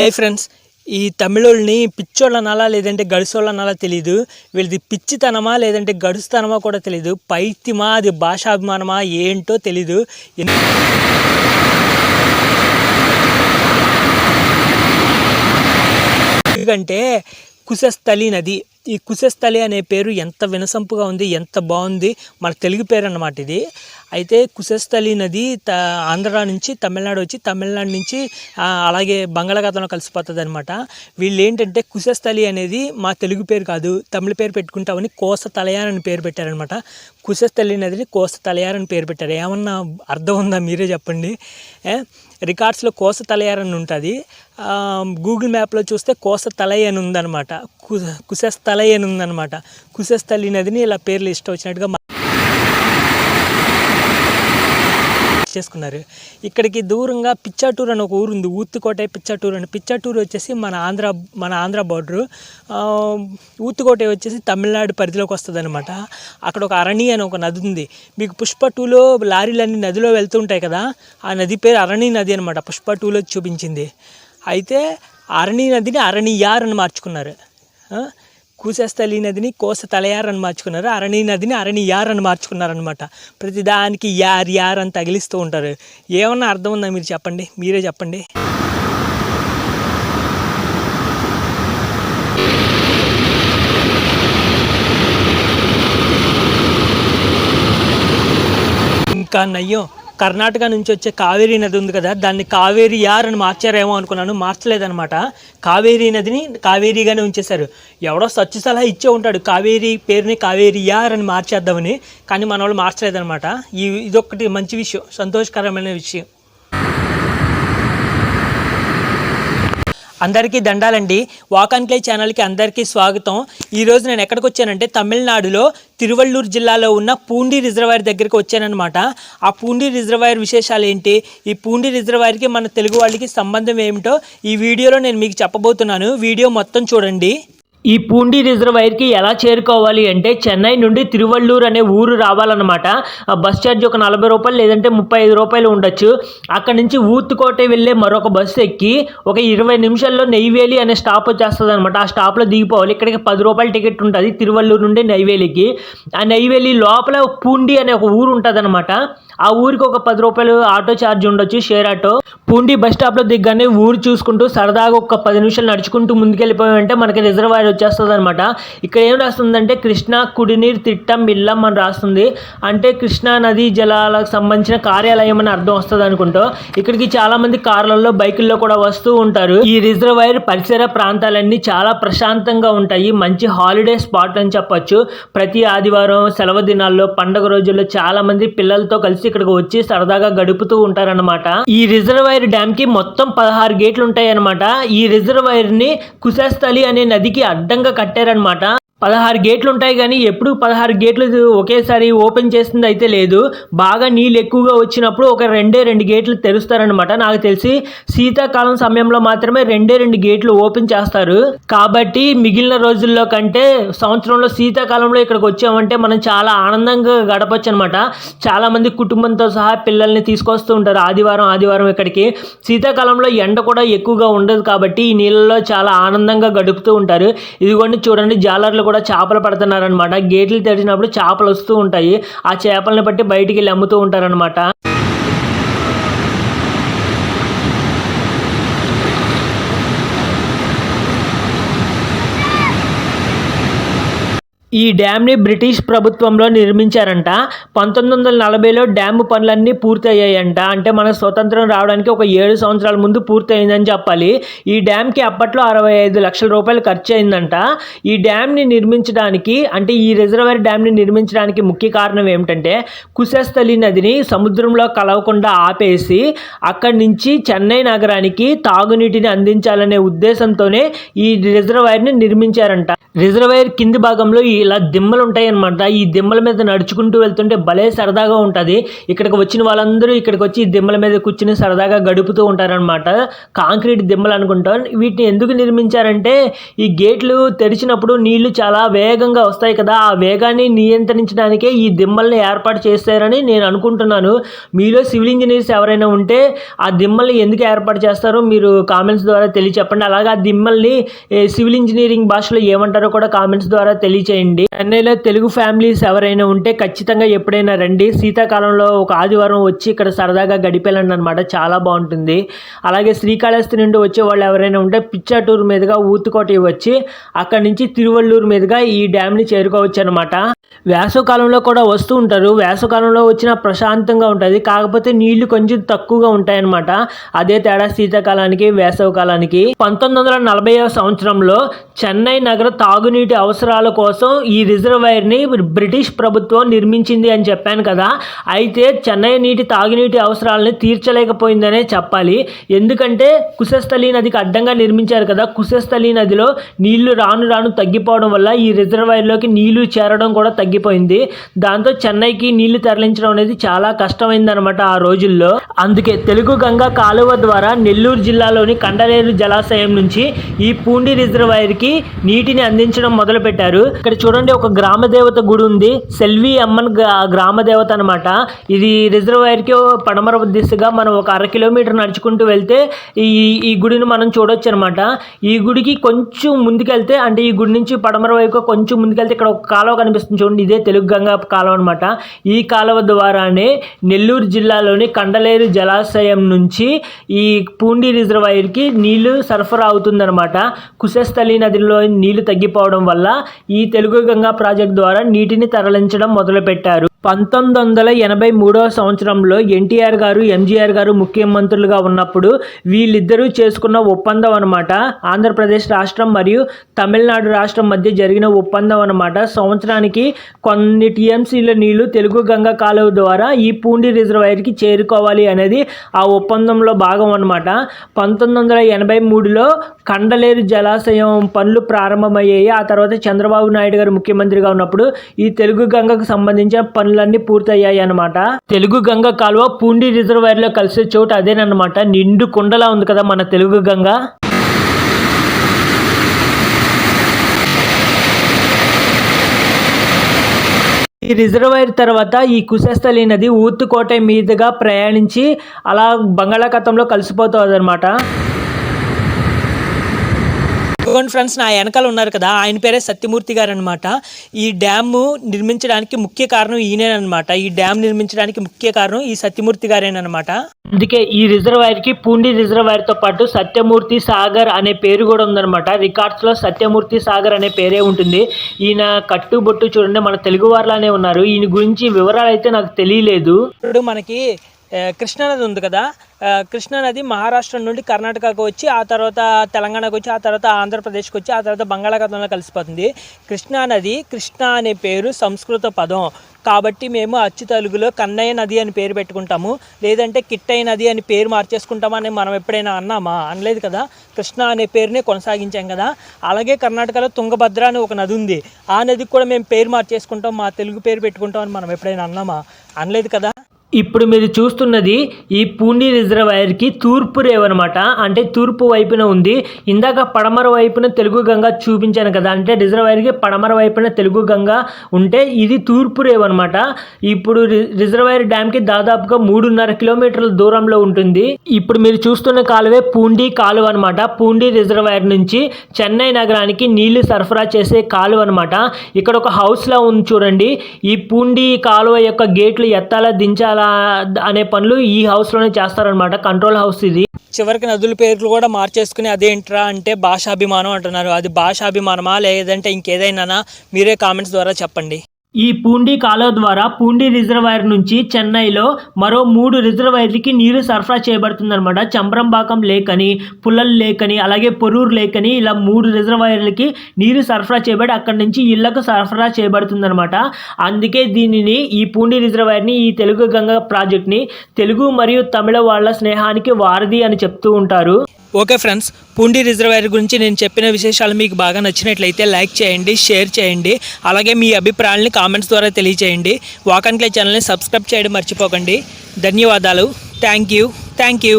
ఏ friends ఈ తమిళోళ్ళని పిచ్చోళ్ళనాలా లేదంటే గడుసోళ్ళనాలా తెలియదు వీళ్ళది పిచ్చితనమా లేదంటే గడుస్తనమా కూడా తెలియదు పైత్యమా అది భాషాభిమానమా ఏంటో తెలీదు. ఎందుకంటే కుశస్థలి నది ఈ కుశస్థలి అనే పేరు ఎంత వినసంపుగా ఉంది ఎంత బాగుంది మన తెలుగు పేరు అన్నమాట ఇది. అయితే కుశస్థలి నది త ఆంధ్ర నుంచి తమిళనాడు వచ్చి తమిళనాడు నుంచి అలాగే బంగాళాఖాతంలో కలిసిపోతుంది అనమాట వీళ్ళు ఏంటంటే కుశస్థలి అనేది మా తెలుగు పేరు కాదు తమిళ పేరు పెట్టుకుంటామని కోస తలయార్ అని పేరు పెట్టారనమాట కుశస్థలి నదిని కోస తలయార్ అని పేరు పెట్టారు. ఏమన్నా అర్థం ఉందా మీరే చెప్పండి. రికార్డ్స్లో కోస తలయార్ అని ఉంటుంది. గూగుల్ మ్యాప్లో చూస్తే కోస తలై అని ఉందన్నమాట. కు తలై అని ఉందన్నమాట. కుశస్థలి నదిని ఇలా పేర్లు ఇష్టం వచ్చినట్టుగా చేసుకున్నారు ఇక్కడికి దూరంగా పిచ్చాటూరు అని ఒక ఊరు ఉంది ఊత్తుకోట పిచ్చాటూరు అని. పిచ్చాటూరు వచ్చేసి మన ఆంధ్ర మన ఆంధ్ర బార్డరు ఊత్తుకోట వచ్చేసి తమిళనాడు పరిధిలోకి వస్తుంది అనమాట అక్కడ ఒక అరణి అని ఒక నది ఉంది. మీకు పుష్ప టూలో లారీలన్నీ నదిలో వెళ్తుంటాయి కదా ఆ నది పేరు అరణి నది అనమాట పుష్ప టూలో చూపించింది. అయితే అరణి నదిని అరణియార్ అని మార్చుకున్నారు. కూసేస్తలి నదిని కోస తలయార్ అని మార్చుకున్నారు. అరణి నదిని అరణి యార్ అని మార్చుకున్నారు అనమాట ప్రతిదానికి యార్ యార్ అని తగిలిస్తూ ఉంటారు. ఏమన్నా అర్థం ఉందా మీరు చెప్పండి? మీరే చెప్పండి. ఇంకా నయ్యం. కర్ణాటక నుంచి వచ్చే కావేరీ నది ఉంది కదా దాన్ని కావేరి యార్ అని మార్చారేమో అనుకున్నాను మార్చలేదనమాట కావేరీ నదిని కావేరీగానే ఉంచేశారు. ఎవడో సచ్చు సలహా ఇచ్చే ఉంటాడు కావేరీ పేరుని కావేరి యార్ అని మార్చేద్దామని కానీ మన వాళ్ళు మార్చలేదనమాట ఈ ఇదొకటి మంచి విషయం సంతోషకరమైన విషయం. అందరికీ దండాలండి. వాక్ అండ్ క్లై ఛానల్కి అందరికీ స్వాగతం. ఈరోజు నేను ఎక్కడికి వచ్చానంటే తమిళనాడులో తిరువళ్ళూరు జిల్లాలో ఉన్న పూండి రిజర్వాయర్ దగ్గరికి వచ్చానమాట ఆ పూండి రిజర్వాయర్ విశేషాలు ఏంటి? ఈ పూండి రిజర్వాయర్కి మన తెలుగు వాళ్ళకి సంబంధం ఏమిటో ఈ వీడియోలో నేను మీకు చెప్పబోతున్నాను. వీడియో మొత్తం చూడండి. ఈ పూండి రిజర్వాయర్కి ఎలా చేరుకోవాలి అంటే చెన్నై నుండి తిరువళ్ళూరు అనే ఊరు రావాలన్నమాట. ఆ బస్ ఛార్జ్ ఒక నలభై రూపాయలు లేదంటే ముప్పై ఐదు రూపాయలు ఉండొచ్చు. అక్కడ నుంచి ఊత్తుకోట వెళ్ళే మరొక బస్సు ఎక్కి ఒక ఇరవై నిమిషాల్లో నెయ్యివేలి అనే స్టాప్ వచ్చేస్తుంది అనమాట ఆ స్టాప్లో దిగిపోవాలి. ఇక్కడికి పది రూపాయల టికెట్ ఉంటుంది తిరువళ్ళూరు నుండి నెయ్యివేలికి ఆ నెయ్యివేలి లోపల పూండి అనే ఒక ఊరు ఉంటుంది ఆ ఊరికి ఒక పది రూపాయలు ఆటో ఛార్జ్ ఉండొచ్చు షేర్ ఆటో. పూండి బస్ స్టాప్లో దిగ్గానే ఊరు చూసుకుంటూ సరదాగా ఒక పది నిమిషాలు నడుచుకుంటూ ముందుకెళ్ళిపోయామంటే మనకి రిజర్వాయర్ వచ్చేస్తుంది అనమాట ఇక్కడ ఏం రాస్తుందంటే కృష్ణా కుడినీరు తిట్టం ఇల్లం అని రాస్తుంది. అంటే కృష్ణా నదీ జలాలకు సంబంధించిన కార్యాలయం అని అర్థం వస్తుంది అనుకుంటా. ఇక్కడికి చాలా మంది కార్లలో బైకుల్లో కూడా వస్తూ ఉంటారు. ఈ రిజర్వాయర్ పరిసర ప్రాంతాలన్నీ చాలా ప్రశాంతంగా ఉంటాయి. మంచి హాలిడే స్పాట్ అని చెప్పొచ్చు. ప్రతి ఆదివారం సెలవు దినాల్లో పండగ రోజుల్లో చాలా మంది పిల్లలతో కలిసి ఇక్కడికి వచ్చి సరదాగా గడుపుతూ ఉంటారన్నమాట. ఈ రిజర్వాయర్ డ్యామ్కి మొత్తం పదహారు గేట్లు ఉంటాయి అన్నమాట ఈ రిజర్వాయర్ని కుశస్థలి అనే నదికి అడ్డంగా కట్టారనమాట పదహారు గేట్లు ఉంటాయి కానీ ఎప్పుడు పదహారు గేట్లు ఒకేసారి ఓపెన్ చేస్తుంది అయితే లేదు. బాగా నీళ్ళు ఎక్కువగా వచ్చినప్పుడు ఒక రెండే రెండు గేట్లు తెరుస్తారనమాట నాకు తెలిసి శీతాకాలం సమయంలో మాత్రమే రెండే రెండు గేట్లు ఓపెన్ చేస్తారు. కాబట్టి మిగిలిన రోజుల్లో కంటే సంవత్సరంలో శీతాకాలంలో ఇక్కడికి వచ్చామంటే మనం చాలా ఆనందంగా గడపచ్చు అనమాట చాలా మంది కుటుంబంతో సహా పిల్లల్ని తీసుకొస్తూ ఉంటారు. ఆదివారం ఆదివారం ఇక్కడికి. శీతాకాలంలో ఎండ కూడా ఎక్కువగా ఉండదు కాబట్టి ఈ నీళ్ళలో చాలా ఆనందంగా గడుపుతూ ఉంటారు. ఇదిగోండి చూడండి జాలర్లు కూడా చేపలు పడుతున్నారనమాట గేట్లు తెరిచినప్పుడు చేపలు వస్తూ ఉంటాయి. ఆ చేపలను బట్టి బయటికి వెళ్ళి అమ్ముతూ ఉంటారనమాట ఈ డ్యామ్ని బ్రిటిష్ ప్రభుత్వంలో నిర్మించారంట. పంతొమ్మిది వందల నలభైలో డ్యామ్ పనులన్నీ పూర్తయ్యాయంట. అంటే మన స్వతంత్రం రావడానికి ఒక ఏడు సంవత్సరాల ముందు పూర్తయిందని చెప్పాలి. ఈ డ్యామ్కి అప్పట్లో అరవై ఐదు లక్షల రూపాయలు ఖర్చు అయిందంట ఈ డ్యామ్ని నిర్మించడానికి అంటే ఈ రిజర్వాయర్ డ్యామ్ని నిర్మించడానికి ముఖ్య కారణం ఏమిటంటే కుశస్థలి నదిని సముద్రంలో కలవకుండా ఆపేసి అక్కడి నుంచి చెన్నై నగరానికి తాగునీటిని అందించాలనే ఉద్దేశంతోనే ఈ రిజర్వాయర్ని నిర్మించారంట. రిజర్వాయర్ కింది భాగంలో ఈ ఇలా దిమ్మలు ఉంటాయి అనమాట ఈ దిమ్మల మీద నడుచుకుంటూ వెళ్తుంటే భలే సరదాగా ఉంటుంది. ఇక్కడికి వచ్చిన వాళ్ళందరూ ఇక్కడికి వచ్చి ఈ దిమ్మల మీద కూర్చుని సరదాగా గడుపుతూ ఉంటారనమాట కాంక్రీట్ దిమ్మలు అనుకుంటాం. వీటిని ఎందుకు నిర్మించారంటే ఈ గేట్లు తెరిచినప్పుడు నీళ్ళు చాలా వేగంగా వస్తాయి కదా ఆ వేగాన్ని నియంత్రించడానికే ఈ దిమ్మల్ని ఏర్పాటు చేస్తారని నేను అనుకుంటున్నాను. మీలో సివిల్ ఇంజనీర్స్ ఎవరైనా ఉంటే ఆ దిమ్మల్ని ఎందుకు ఏర్పాటు చేస్తారో మీరు కామెంట్స్ ద్వారా తెలియచెప్పండి. అలాగే ఆ దిమ్మల్ని సివిల్ ఇంజనీరింగ్ భాషలో ఏమంటారో కూడా కామెంట్స్ ద్వారా తెలియచేయండి. చెన్నైలో తెలుగు ఫ్యామిలీస్ ఎవరైనా ఉంటే ఖచ్చితంగా ఎప్పుడైనా రండి. శీతాకాలంలో ఒక ఆదివారం వచ్చి ఇక్కడ సరదాగా గడిపేలండి అనమాట చాలా బాగుంటుంది. అలాగే శ్రీకాళహస్తి నుండి వచ్చే వాళ్ళు ఎవరైనా ఉంటే పిచ్చాటూరు మీదుగా ఊతుకోట వచ్చి అక్కడి నుంచి తిరువల్లూరు మీదుగా ఈ డ్యామ్ని చేరుకోవచ్చు అనమాట వేసవకాలంలో కూడా వస్తూ ఉంటారు. వేసవకాలంలో వచ్చినా ప్రశాంతంగా ఉంటుంది. కాకపోతే నీళ్ళు కొంచెం తక్కువగా ఉంటాయన్నమాట. అదే తేడా శీతాకాలానికి వేసవకాలానికి. పంతొమ్మిది వందల నలభై సంవత్సరంలో చెన్నై నగర తాగునీటి అవసరాల కోసం ఈ రిజర్వాయర్ని బ్రిటిష్ ప్రభుత్వం నిర్మించింది అని చెప్పాను కదా. అయితే చెన్నై నీటి తాగునీటి అవసరాలని తీర్చలేకపోయిందనే చెప్పాలి. ఎందుకంటే కుశస్థలి నదికి అడ్డంగా నిర్మించారు కదా. కుశస్థలి నదిలో నీళ్ళు రాను రాను తగ్గిపోవడం వల్ల ఈ రిజర్వాయర్లోకి నీళ్ళు చేరడం కూడా తగ్గిపోయింది. దాంతో చెన్నైకి నీళ్ళు తరలించడం అనేది చాలా కష్టమైందనమాట ఆ రోజుల్లో. అందుకే తెలుగు గంగా కాలువ ద్వారా నెల్లూరు జిల్లాలోని కండలేరు జలాశయం నుంచి ఈ పూండి రిజర్వాయర్కి నీటిని అందించడం మొదలుపెట్టారు. ఇక్కడ చూడండి ఒక గ్రామ దేవత గుడి ఉంది. సెల్వి అమ్మన్ గ్రామదేవత గ్రామ దేవత అనమాట ఇది రిజర్వాయర్కి పడమర దిశగా మనం ఒక అర కిలోమీటర్ నడుచుకుంటూ వెళ్తే ఈ ఈ గుడిని మనం చూడొచ్చు అనమాట ఈ గుడికి కొంచెం ముందుకెళ్తే అంటే ఈ గుడి నుంచి పడమర వైపు కొంచెం ముందుకెళ్తే ఇక్కడ ఒక కాలువ కనిపిస్తుంది చూడండి. ఇదే తెలుగు గంగా కాలువ అనమాట ఈ కాలువ ద్వారానే నెల్లూరు జిల్లాలోని కండలేరు జలాశయం నుంచి ఈ పూండి రిజర్వాయర్కి నీళ్ళు సరఫరా అవుతుందన్నమాట. కుశస్థలి నదిలో నీళ్ళు తగ్గిపోవడం వల్ల ఈ తెలుగు గంగా ప్రాజెక్టు ద్వారా నీటిని తరలించడం మొదలుపెట్టారు. పంతొమ్మిది వందల ఎనభై మూడవ సంవత్సరంలో ఎన్టీఆర్ గారు ఎంజీఆర్ గారు ముఖ్యమంత్రులుగా ఉన్నప్పుడు వీళ్ళిద్దరూ చేసుకున్న ఒప్పందం అనమాట ఆంధ్రప్రదేశ్ రాష్ట్రం మరియు తమిళనాడు రాష్ట్రం మధ్య జరిగిన ఒప్పందం అనమాట సంవత్సరానికి కొన్ని టీఎంసీల నీళ్ళు తెలుగు గంగా కాలువ ద్వారా ఈ పూండి రిజర్వాయర్కి చేరుకోవాలి అనేది ఆ ఒప్పందంలో భాగం అనమాట పంతొమ్మిది వందల ఎనభై మూడులో కండలేరు జలాశయం పనులు ప్రారంభమయ్యాయి. ఆ తర్వాత చంద్రబాబు నాయుడు గారు ముఖ్యమంత్రిగా ఉన్నప్పుడు ఈ తెలుగు గంగకు సంబంధించిన పనులన్నీ పూర్తయ్యాయి అనమాట తెలుగు గంగ కాలువ పూండి రిజర్వాయర్లో కలిసే చోటు అదేనమాట నిండు కుండలా ఉంది కదా మన తెలుగు గంగ. ఈ రిజర్వాయర్ తర్వాత ఈ కుశస్థలి నది ఊత్తుకోట మీదుగా ప్రయాణించి అలా బంగాళాఖాతంలో కలిసిపోతుంది అనమాట ఇదిగోండి ఫ్రెండ్స్ నా వెనకాల ఉన్నారు కదా ఆయన పేరే సత్యమూర్తి గారు అనమాట ఈ డ్యామ్ నిర్మించడానికి ముఖ్య కారణం ఈయనేనమాట ఈ డ్యామ్ నిర్మించడానికి ముఖ్య కారణం ఈ సత్యమూర్తి గారేనమాట అందుకే ఈ రిజర్వాయర్కి పూండి రిజర్వాయర్తో పాటు సత్యమూర్తి సాగర్ అనే పేరు కూడా ఉందన్నమాట. రికార్డ్స్లో సత్యమూర్తి సాగర్ అనే పేరే ఉంటుంది. ఈయన కట్టుబొట్టు చూడండి మన తెలుగు వారిలానే ఉన్నారు. ఈయన గురించి వివరాలు అయితే నాకు తెలియలేదు. ఇప్పుడు మనకి కృష్ణానది ఉంది కదా. కృష్ణానది మహారాష్ట్ర నుండి కర్ణాటకకు వచ్చి ఆ తర్వాత తెలంగాణకు వచ్చి ఆ తర్వాత ఆంధ్రప్రదేశ్కి వచ్చి ఆ తర్వాత బంగాళాఖాతంలో కలిసిపోతుంది. కృష్ణానది కృష్ణ అనే పేరు సంస్కృత పదం. కాబట్టి మేము అచ్చు తెలుగులో కన్నయ్య నది అని పేరు పెట్టుకుంటాము. లేదంటే కిట్టయ్య నది అని పేరు మార్చేసుకుంటామని మనం ఎప్పుడైనా అన్నామా? అనలేదు కదా. కృష్ణ అనే పేరునే కొనసాగించాం కదా. అలాగే కర్ణాటకలో తుంగభద్ర అని ఒక నది ఉంది. ఆ నదికి కూడా మేము పేరు మార్చేసుకుంటాం మా తెలుగు పేరు పెట్టుకుంటాం అని మనం ఎప్పుడైనా అన్నామా? అనలేదు కదా. ఇప్పుడు మీరు చూస్తున్నది ఈ పూండి రిజర్వాయర్కి తూర్పు రేవ్ అనమాట అంటే తూర్పు వైపున ఉంది. ఇందాక పడమర వైపున తెలుగు గంగ చూపించాను కదా. అంటే రిజర్వాయర్కి పడమర వైపున తెలుగు గంగ ఉంటే ఇది తూర్పు రేవ్ అనమాట ఇప్పుడు రిజర్వాయర్ డ్యామ్కి దాదాపుగా మూడున్నర కిలోమీటర్ల దూరంలో ఉంటుంది. ఇప్పుడు మీరు చూస్తున్న కాలువే పూండి కాలువ అనమాట పూండి రిజర్వాయర్ నుంచి చెన్నై నగరానికి నీళ్ళు సరఫరా చేసే కాలువ అనమాట ఇక్కడ ఒక హౌస్ లా ఉంది చూడండి. ఈ పూండి కాలువ యొక్క గేట్లు ఎత్తాలా దించాలా అనే పనులు ఈ హౌస్లోనే చేస్తారనమాట కంట్రోల్ హౌస్ ఇది. చివరికి నదుల పేర్లు కూడా మార్చేసుకుని అదేంట్రా అంటే భాషాభిమానం అంటున్నారు. అది భాషాభిమానమా లేదంటే ఇంకేదైనా మీరే కామెంట్స్ ద్వారా చెప్పండి. ఈ పూండి కాలువ ద్వారా పూండి రిజర్వాయర్ నుంచి చెన్నైలో మరో మూడు రిజర్వాయర్లకి నీరు సరఫరా చేయబడుతుందన్నమాట. చంబ్రంబాకం లేక్ అని పుల్లల్ లేక్ అని అలాగే పొరూరు లేక్ అని ఇలా మూడు రిజర్వాయర్లకి నీరు సరఫరా చేయబడి అక్కడి నుంచి ఇళ్ళకు సరఫరా చేయబడుతుందన్నమాట. అందుకే దీనిని ఈ పూండి రిజర్వాయర్ని ఈ తెలుగు గంగ ప్రాజెక్ట్ని తెలుగు మరియు తమిళ వాళ్ళ స్నేహానికి వారధి అని చెప్తూ ఉంటారు. ఓకే ఫ్రెండ్స్ పూండి రిజర్వాయర్ గురించి నేను చెప్పిన విశేషాలు మీకు బాగా నచ్చినట్లయితే లైక్ చేయండి షేర్ చేయండి అలాగే మీ అభిప్రాయాలని కామెంట్స్ ద్వారా తెలియచేయండి. వాక్ అండ్ క్లే ఛానల్ని సబ్స్క్రైబ్ చేయడం మర్చిపోకండి. ధన్యవాదాలు. Thank you. Thank you.